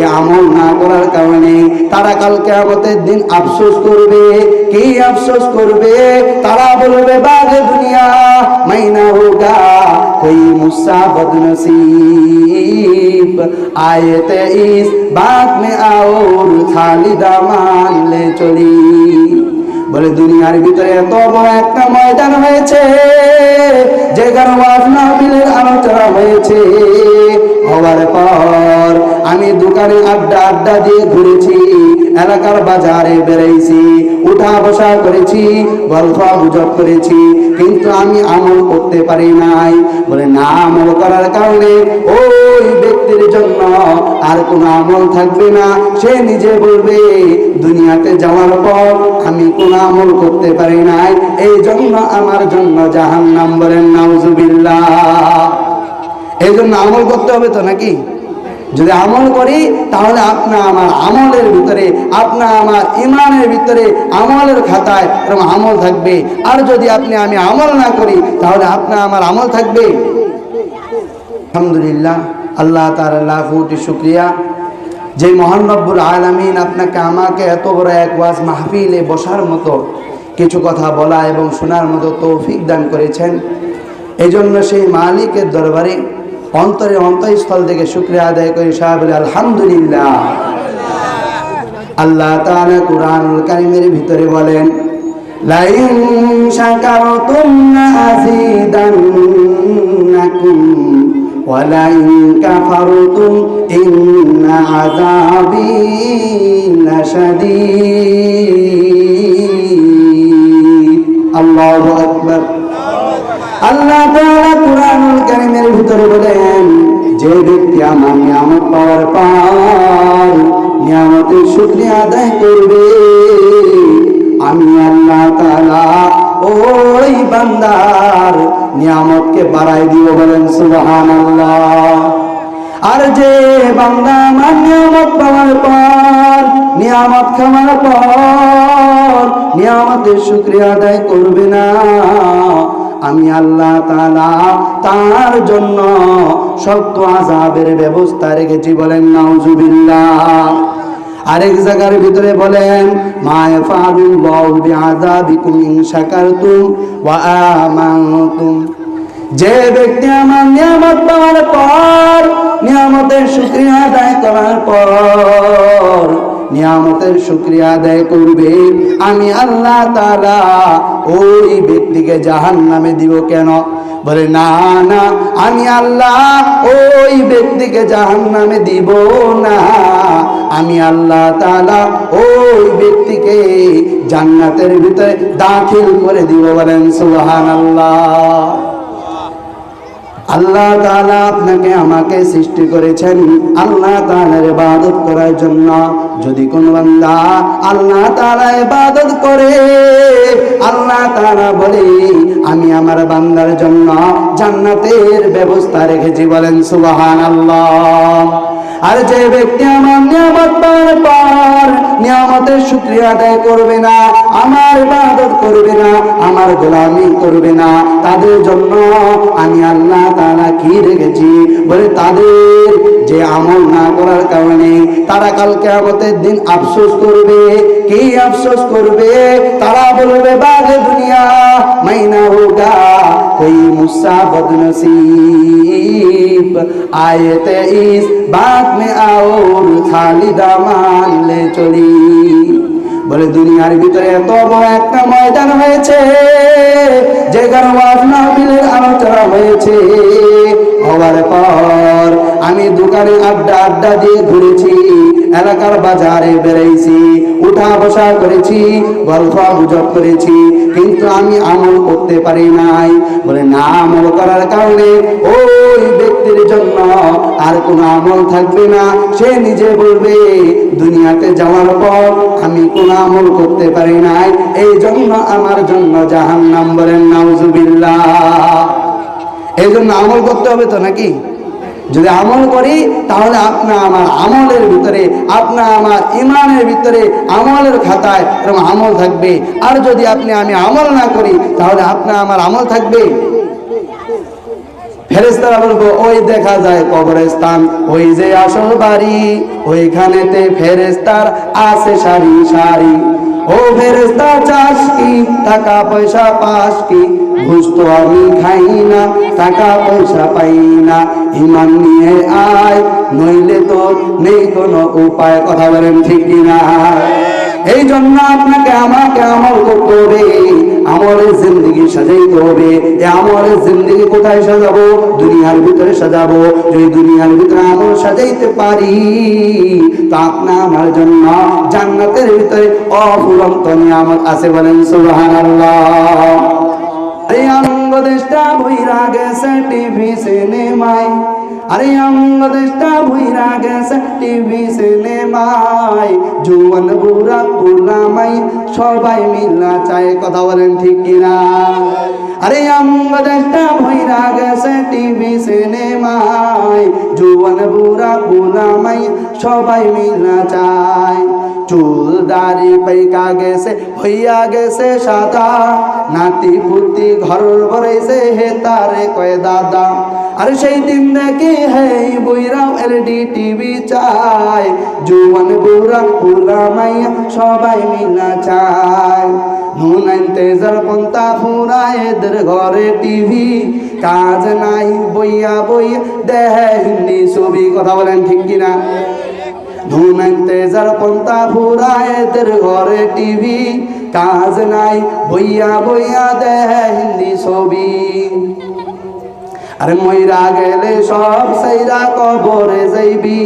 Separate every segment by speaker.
Speaker 1: এ আমল না করার কারণে তারা কালকে আমাদের দিন আফসোস করবে কি আফসোস করবে তারা বলবে বাগে দুনিয়া মাইনা হোগা कोई मुस्सा बदनसीब आए थे इस बात में और खालिदा मान ले चली বলে দুনিয়ার ভিতরে এত বড় একটা ময়দান হয়েছে যেখানে ওয়াজ মাহফিলের আলোচনা হয়েছে হওয়ার পর আমি দোকানে আড্ডা আড্ডা দিয়ে ঘুরেছি, এলাকার বাজারে বেড়েছি, উঠা বসা করেছি গল্প গুজব করেছি, কিন্তু আমি আমল করতে পারি নাই। বলে, না আমল করার কারণে ওই ব্যক্তির জন্য আর কোনো আমল থাকবে না। সে নিজে বলবে, দুনিয়াতে যাওয়ার পর আমি কোনো আমল করতে পারি নাই। এই জন্য আমার জন্য জাহান নাম বলেন, নাউজুবিল্লাহ। এই জন্য আমল করতে হবে তো নাকি? যদি আমল করি, তাহলে আপনা আমার আমলের ভিতরে, আপনা আমার ইমানের ভিতরে, আমলের খাতায় এরকম আমল থাকবে। আর যদি আপনি আমি আমল না করি, তাহলে আপনা আমার আমল থাকবে। আলহামদুলিল্লাহ, আল্লাহ তার কোটি শুক্রিয়া। যে মহান রব্বুল আলমিন আপনাকে আমাকে এত বড় এক ওয়াজ মাহফিলে বসার মতো কিছু কথা বলা এবং শোনার মতো তৌফিক দান করেছেন। এই জন্য সেই মালিকের দরবারে অন্তরে অন্তঃস্থল থেকে শুক্রিয়া আদায় করি, সাহেব আলহামদুলিল্লাহ। আল্লাহ তালা কুরআন কারিমের ভিতরে বলেন, লাইন শাকারতুম আল্লাহ তাআলা কুরআনুল কারীমের ভিতরে বলেন, যে ব্যক্তি আমার নিয়ামত পাওয়ার পর নিয়ামতের শুকরিয়া আদায় করবে, আমি আল্লাহ তাআলা ওই বান্দার নিয়ামতকে বাড়াই দিব বলেন, সুবহানাল্লাহ। আর যে বান্দা আমার নিয়ামত পাওয়ার পর, নিয়ামত খাওয়ার পর, নিয়ামতের শুক্রিয়া আদায় করবে না। আমি আল্লাহ তাআলা তার জন্য শক্ত আযাবের ব্যবস্থা রেখেছি বলেন, নাউজুবিল্লাহ। আরেক জায়গার ভিতরে বলেন, মা ইয়াফালুল্লাহু বিআযাবিকুম ইন শাকারতুম ওয়া যে ব্যক্তি আমার নিয়ামত পাওয়ার পর, নিয়ামতের শুক্রিয়া আদায় করার পর নিয়ামতের শুক্রিয়া আদায় করবে। আমি আল্লাহ তাআলা ওই ব্যক্তিকে জাহান নামে দিব কেন? বলে, না না, আমি আল্লাহ ওই ব্যক্তিকে জাহান নামে দিব না। আমি আল্লাহ তাআলা ওই ব্যক্তিকে জান্নাতের ভিতরে দাখিল করে দিব। বলেন, সুবহানাল্লাহ। আল্লাহ তাআলা আপনাকে আমাকে সৃষ্টি করেছেন আল্লাহ তালার ইবাদত করার জন্য। যদি কোন বান্দা আল্লাহ তালা ইবাদত করে, আল্লাহ তালা বলে, আমি আমার বান্দার জন্য জান্নাতের ব্যবস্থা রেখেছি। বলেন, সুবহানাল্লাহ। আর যে ব্যক্তি আমার নিয়ামত পার পার নিয়ামতের শুক্রিয়া আদায় করবে না, আমার ইবাদত করবে না, আমার গোলামি করবে না, তাদের জন্য আমি আল্লাহ তাআলা কি রেখেছি? বলে তাদের যে আমল না করার কারণে তারা কাল আমাদের দিন আফসোস করবে আফসোস করবে? তারা বলবে দুনিয়া, মাইনা হোগা কই মুসা বদনসিব। ইস বাত মে চলি। বলে, দুনিয়ার ভিতরে এত বড় একটা ময়দান হয়েছে, যে কারণে আপনার আলোচনা হয়েছে। হওয়ার পর আমি দোকানে আড্ডা আড্ডা দিয়ে ঘুরেছি। এলাকার বাজারে বেড়েছি, উঠা বসা করেছি, গল্প গুজব করেছি, কিন্তু আমি আমল করতে পারি নাই। বলে, না আমল করার কারণে ওই ব্যক্তির জন্য আর কোনো আমল থাকবে না। সে নিজে বলবে, দুনিয়াতে যাওয়ার পর আমি কোনো আমল করতে পারি নাই। এই জন্য আমার জন্য জাহান নাম বলেন, নাউজুবিল্লাহ। এই জন্য আমল করতে হবে তো নাকি? যদি আমল করি, তাহলে আপনা আমার আমলের ভিতরে, আপনা আমার ইমানের ভিতরে আমলের খাতায় এরকম আমল থাকবে। আর যদি আপনি আমি আমল না করি, তাহলে আপনা আমার আমল থাকবে। ফেরেস্তারা বলব, ওই দেখা যায় কবরস্থান, ওই যে আসল বাড়ি, ওইখানেতে ফেরেস্তার আছে সারি সারি। ও ফেরেস্তা চাস কি? টাকা পয়সা পাস কি? ঘুষ তো আমি খাই না, টাকা পয়সা পাই না। ইমান নিয়ে আয়, নইলে তো নেই কোনো উপায়। কথা বলেন ঠিক কিনা? এই জন্য আপনাকে আমাকে আমল হবে। আমলের জিন্দগি সাজাইতে হবে। এ আমলের জিন্দগি কোথায় সাজাবো? দুনিয়ার ভিতরে সাজাবো। যদি দুনিয়ার ভিতরে আমল সাজাইতে পারি, তা আপনা আমার জন্য জান্নাতের ভিতরে অফুরন্ত নিয়ামত আছে বলেন সুবহানাল্লাহ। আরে অঙ্গ দেশটা ভুইরা গেছে টিভি সিনেমায় জুয়ান, বুড়া পুলামাই সবাই মিলা চায়, কথা বলেন ঠিক কিনা? আরে অঙ্গ দেশটা ভুইরা গেছে টিভি সিনেমায় জুয়ান, বুড়া পুলামাই সবাই মিলা চায়। চুল দাড়ি পাইকা গেছে, হইয়া গেছে সাদা। নাতি পুতি ঘর ভরেছে হে তারে কয় দাদা। আর সেই দিন দেখি হে বইরাও এলডি টিভি চাই জুয়ান বুড়া পুলা মাইয়া সবাই মিলা চায়। নুন আনতে পন্তা ফুরা এদের ঘরে টিভি কাজ নাই, বইয়া বইয়া দেহে হিন্দি ছবি। কথা বলেন ঠিক কিনা? ধুনাইতে যার পন্তা ফুরায়েদের ঘরে টিভি কাজ নাই, বইয়া বইয়া দেয় হিন্দি ছবি। আরে মইরা গেলে সব সেইরা কবরে যাইবি।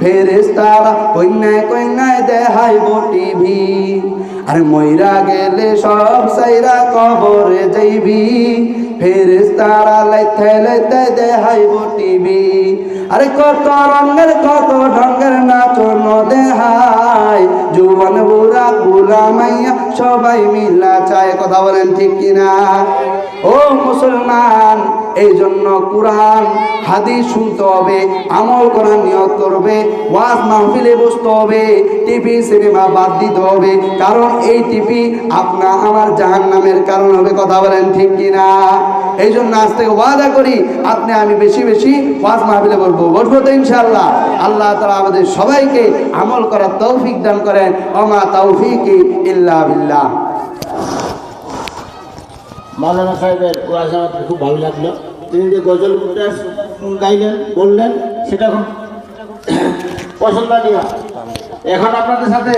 Speaker 1: ফেরেস্তারা কন্যায় কন্যায় দেখাইব টিভি। আরে মইরা গেলে সব সাইরা কবরে যাইবি। ফেরেস্তারা লাইতে লাইতে দেখাইব টিভি। আরে কত রঙের, কত ঢঙ্গের নাচন দেহাই জুবন বুড়া বুলা মাইয়া সবাই মিলা চায়, কথা বলেন ঠিক কিনা? ও মুসলমান এই জন্য কোরআন, হাদিস শুনতে হবে, আমল করার নিয়ত করবে, ওয়াজ মাহফিলে বসতে হবে, টিভি, সিনেমা বাদ দিতে হবে, কারণ এই টিভি আপনা আমার জাহান নামের কারণ হবে, কথা বলেন ঠিক কিনা? এই জন্য আজ থেকে ওয়াদা করি, আপনি আমি বেশি বেশি ওয়াজ মাহফিলে বলব বসবো তো ইনশাল্লাহ আল্লাহ তালা আমাদের সবাইকে আমল করার তৌফিক দান করেন। অমা তৌফিক ইল্লা বিল্লাহ।
Speaker 2: সাহেবের ওয়াজ আমাদের খুব ভালো লাগল। তিনি যে গজল গাইলেন, বললেন, সেটা খুব পছন্দনীয় এখন আপনাদের সাথে